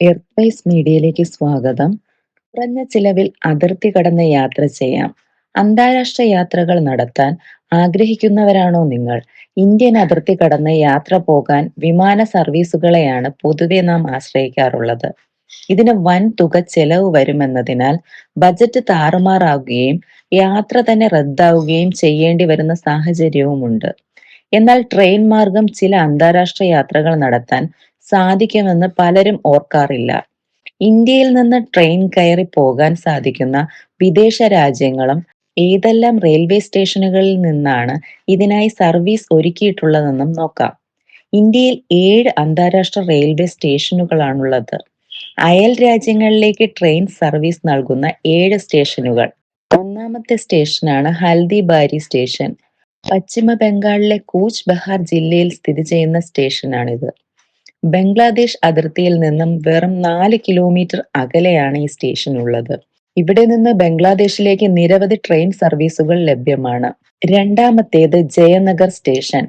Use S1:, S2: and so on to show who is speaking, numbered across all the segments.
S1: Earth മീഡിയയിലേക്ക് സ്വാഗതം. കുറഞ്ഞ ചിലവിൽ അതിർത്തി കടന്ന് യാത്ര ചെയ്യാം. അന്താരാഷ്ട്ര യാത്രകൾ നടത്താൻ ആഗ്രഹിക്കുന്നവരാണോ നിങ്ങൾ? ഇന്ത്യൻ അതിർത്തി കടന്ന് യാത്ര പോകാൻ വിമാന സർവീസുകളെയാണ് പൊതുവെ നാം ആശ്രയിക്കാറുള്ളത്. ഇതിന് വൻ തുക ചെലവ് വരുമെന്നതിനാൽ ബജറ്റ് താറുമാറാവുകയും യാത്ര തന്നെ റദ്ദാവുകയും ചെയ്യേണ്ടി വരുന്ന സാഹചര്യവുമുണ്ട്. എന്നാൽ ട്രെയിൻ മാർഗം ചില അന്താരാഷ്ട്ര യാത്രകൾ നടത്താൻ സാധിക്കുമെന്ന് പലരും ഓർക്കാറില്ല. ഇന്ത്യയിൽ നിന്ന് ട്രെയിൻ കയറി പോകാൻ സാധിക്കുന്ന വിദേശ രാജ്യങ്ങളും ഏതെല്ലാം റെയിൽവേ സ്റ്റേഷനുകളിൽ നിന്നാണ് ഇതിനായി സർവീസ് ഒരുക്കിയിട്ടുള്ളതെന്നും നോക്കാം. ഇന്ത്യയിൽ ഏഴ് അന്താരാഷ്ട്ര റെയിൽവേ സ്റ്റേഷനുകളാണുള്ളത്. അയൽ രാജ്യങ്ങളിലേക്ക് ട്രെയിൻ സർവീസ് നൽകുന്ന ഏഴ് സ്റ്റേഷനുകൾ. ഒന്നാമത്തെ സ്റ്റേഷനാണ് ഹൽദിബാരി സ്റ്റേഷൻ. പശ്ചിമ ബംഗാളിലെ കൂച്ച് ബഹാർ ജില്ലയിൽ സ്ഥിതി ചെയ്യുന്ന സ്റ്റേഷനാണിത്. ബംഗ്ലാദേശ് അതിർത്തിയിൽ നിന്നും വെറും നാല് കിലോമീറ്റർ അകലെയാണ് ഈ സ്റ്റേഷൻ ഉള്ളത് ഇവിടെ നിന്ന് ബംഗ്ലാദേശിലേക്ക് നിരവധി ട്രെയിൻ സർവീസുകൾ ലഭ്യമാണ്. രണ്ടാമത്തേത് ജയനഗർ സ്റ്റേഷൻ.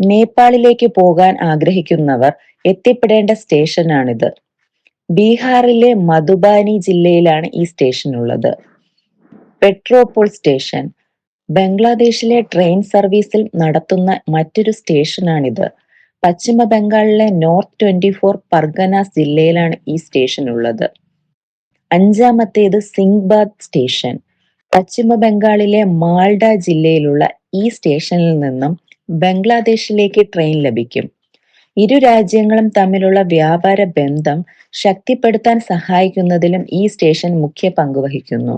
S1: നേപ്പാളിലേക്ക് പോകാൻ ആഗ്രഹിക്കുന്നവർ എത്തിപ്പെടേണ്ട സ്റ്റേഷനാണിത്. ബീഹാറിലെ മധുബാനി ജില്ലയിലാണ് ഈ സ്റ്റേഷൻ ഉള്ളത് പെട്രോപോൾ സ്റ്റേഷൻ. ബംഗ്ലാദേശിലെ ട്രെയിൻ സർവീസിൽ നടത്തുന്ന മറ്റൊരു സ്റ്റേഷനാണിത്. പശ്ചിമ ബംഗാളിലെ നോർത്ത് ട്വന്റി ഫോർ പർഗനാസ് ജില്ലയിലാണ് ഈ സ്റ്റേഷൻ ഉള്ളത് അഞ്ചാമത്തേത് സിംഗ്ബാദ് സ്റ്റേഷൻ. പശ്ചിമ ബംഗാളിലെ മാൾഡ ജില്ലയിലുള്ള ഈ സ്റ്റേഷനിൽ നിന്നും ബംഗ്ലാദേശിലേക്ക് ട്രെയിൻ ലഭിക്കും. ഇരു രാജ്യങ്ങളും തമ്മിലുള്ള വ്യാപാര ബന്ധം ശക്തിപ്പെടുത്താൻ സഹായിക്കുന്നതിലും ഈ സ്റ്റേഷൻ മുഖ്യ പങ്ക് വഹിക്കുന്നു.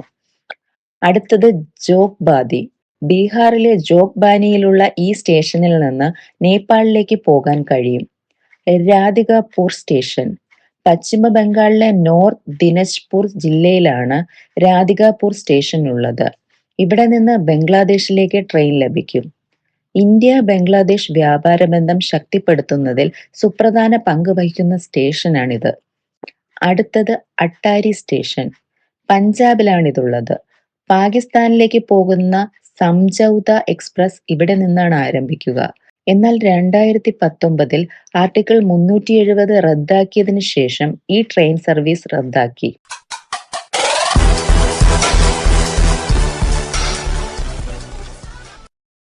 S1: അടുത്തത് ജോഗ്ബാദി. ബീഹാറിലെ ജോഗ്ബാനിയിലുള്ള ഈ സ്റ്റേഷനിൽ നിന്ന് നേപ്പാളിലേക്ക് പോകാൻ കഴിയും. രാധികാപൂർ സ്റ്റേഷൻ. പശ്ചിമ ബംഗാളിലെ നോർത്ത് ദിനജ്പൂർ ജില്ലയിലാണ് രാധികാപൂർ സ്റ്റേഷൻ ഉള്ളത്. ഇവിടെ നിന്ന് ബംഗ്ലാദേശിലേക്ക് ട്രെയിൻ ലഭിക്കും. ഇന്ത്യ ബംഗ്ലാദേശ് വ്യാപാര ബന്ധം ശക്തിപ്പെടുത്തുന്നതിൽ സുപ്രധാന പങ്ക് വഹിക്കുന്ന സ്റ്റേഷനാണിത്. അടുത്തത് അട്ടാരി സ്റ്റേഷൻ. പഞ്ചാബിലാണിതുള്ളത്. പാകിസ്ഥാനിലേക്ക് പോകുന്ന സംജൗത എക്സ്പ്രസ് ഇവിടെ നിന്നാണ് ആരംഭിക്കുക. എന്നാൽ രണ്ടായിരത്തി പത്തൊമ്പതിൽ ആർട്ടിക്കിൾ മുന്നൂറ്റി എഴുപത് റദ്ദാക്കിയതിനു ശേഷം ഈ ട്രെയിൻ സർവീസ് റദ്ദാക്കി.